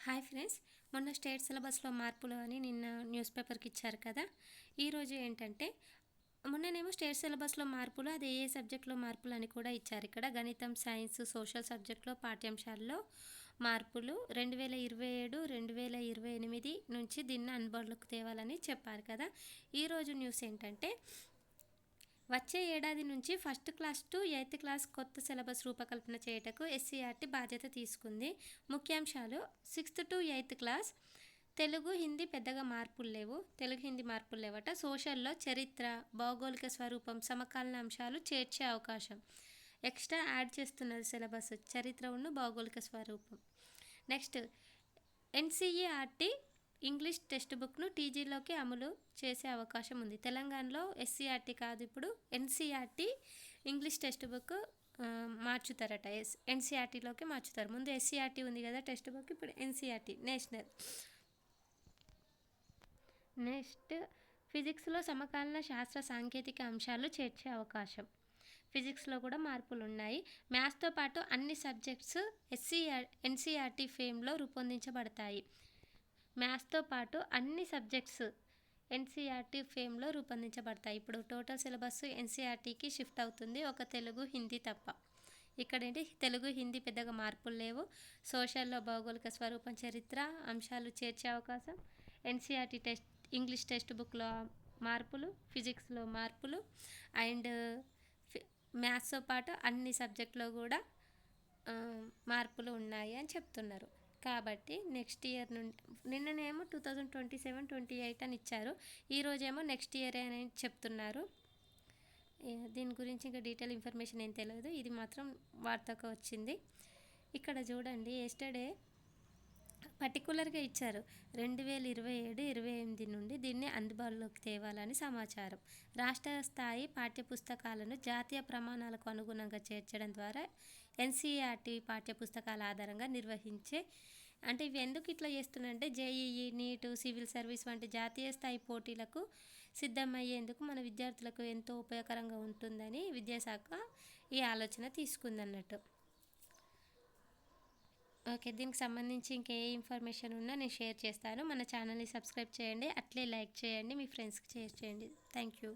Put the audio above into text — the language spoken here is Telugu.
హాయ్ ఫ్రెండ్స్ మొన్న స్టేట్ సిలబస్లో మార్పులు అని నిన్న న్యూస్ పేపర్కి ఇచ్చారు కదా. ఈరోజు ఏంటంటే మొన్ననేమో స్టేట్ సిలబస్లో మార్పులు అది ఏ సబ్జెక్ట్లో మార్పులు అని కూడా ఇచ్చారు. ఇక్కడ గణితం సైన్స్ సోషల్ సబ్జెక్ట్లో పాఠ్యాంశాల్లో మార్పులు రెండు వేల ఇరవై ఏడు రెండు వేల ఇరవై ఎనిమిది నుంచి దీన్ని అందుబాటులోకి తేవాలని చెప్పారు కదా. ఈరోజు న్యూస్ ఏంటంటే వచ్చే ఏడాది నుంచి first class to eighth class కొత్త సిలబస్ రూపకల్పన చేయటకు ఎస్సీఆర్టీ బాధ్యత తీసుకుంది. ముఖ్యాంశాలు sixth to eighth class Telugu Hindi పెద్దగా మార్పులు లేవు. తెలుగు హిందీ మార్పులు లేవట. సోషల్లో చరిత్ర భౌగోళిక స్వరూపం సమకాలీన అంశాలు చేర్చే అవకాశం. ఎక్స్ట్రా యాడ్ చేస్తున్నది సిలబస్ చరిత్ర ఉన్న భౌగోళిక స్వరూపం. నెక్స్ట్ ఎన్సీఈఆర్టీ ఇంగ్లీష్ టెక్స్ట్ బుక్ను టీజీలోకి అమలు చేసే అవకాశం ఉంది. తెలంగాణలో ఎస్సీఆర్టీ కాదు ఇప్పుడు ఎన్సీఆర్టీ ఇంగ్లీష్ టెక్స్ట్ బుక్ మార్చుతారట. ఎస్ ఎన్సీఆర్టీలోకి మార్చుతారు. ముందు ఎస్సీఆర్టీ ఉంది కదా టెక్స్ట్ బుక్ ఇప్పుడు ఎన్సీఆర్టీ నేషనల్. నెక్స్ట్ ఫిజిక్స్లో సమకాలీన శాస్త్ర సాంకేతిక అంశాలు చేర్చే అవకాశం. ఫిజిక్స్లో కూడా మార్పులు ఉన్నాయి మ్యాథ్స్తో పాటు అన్ని సబ్జెక్ట్స్ ఎస్సీఆర్ ఎన్సీఆర్టీ ఫేమ్లో రూపొందించబడతాయి. మ్యాథ్స్తో పాటు అన్ని సబ్జెక్ట్స్ ఎన్సీఆర్టీ ఫేమ్లో రూపొందించబడతాయి. ఇప్పుడు టోటల్ సిలబస్ ఎన్సీఆర్టీకి షిఫ్ట్ అవుతుంది. ఒక తెలుగు హిందీ తప్ప. ఇక్కడ ఏంటి తెలుగు హిందీ పెద్దగా మార్పులు లేవు. సోషల్లో భౌగోళిక స్వరూపం చరిత్ర అంశాలు చేర్చే అవకాశం. ఎన్సీఆర్టీ టెస్ట్ ఇంగ్లీష్ టెక్స్ట్ బుక్లో మార్పులు ఫిజిక్స్లో మార్పులు అండ్ మ్యాథ్స్తో పాటు అన్ని సబ్జెక్టులో కూడా మార్పులు ఉన్నాయి అని చెప్తున్నారు. కాబట్టి నెక్స్ట్ ఇయర్ నుండి నిన్ననేమో two thousand twenty seven twenty eight అని ఇచ్చారు. ఈరోజేమో నెక్స్ట్ ఇయర్ అని చెప్తున్నారు. దీని గురించి ఇంకా డీటెయిల్ ఇన్ఫర్మేషన్ ఏం తెలియదు ఇది మాత్రం వార్తకు వచ్చింది. ఇక్కడ చూడండి ఎస్టర్డే పర్టికులర్గా ఇచ్చారు. రెండు వేల ఇరవై ఏడు ఇరవై ఎనిమిది నుండి దీన్ని అందుబాటులోకి తేవాలని సమాచారం. రాష్ట్ర స్థాయి పాఠ్యపుస్తకాలను జాతీయ ప్రమాణాలకు అనుగుణంగా చేర్చడం ద్వారా ఎన్సీఆర్టీ పాఠ్యపుస్తకాల ఆధారంగా నిర్వహించే అంటే ఇవి ఎందుకు ఇట్లా చేస్తున్నారంటే జేఈఈ నీటు సివిల్ సర్వీస్ వంటి జాతీయ స్థాయి పోటీలకు సిద్ధమయ్యేందుకు మన విద్యార్థులకు ఎంతో ఉపయోగకరంగా ఉంటుందని విద్యాశాఖ ఈ ఆలోచన తీసుకుందన్నట్టు. ఓకే దీనికి సంబంధించి ఇంకే ఇన్ఫర్మేషన్ ఉన్నా నేను షేర్ చేస్తాను. మన ఛానల్ని సబ్స్క్రైబ్ చేయండి. అట్లే లైక్ చేయండి. మీ ఫ్రెండ్స్కి షేర్ చేయండి. Thank you.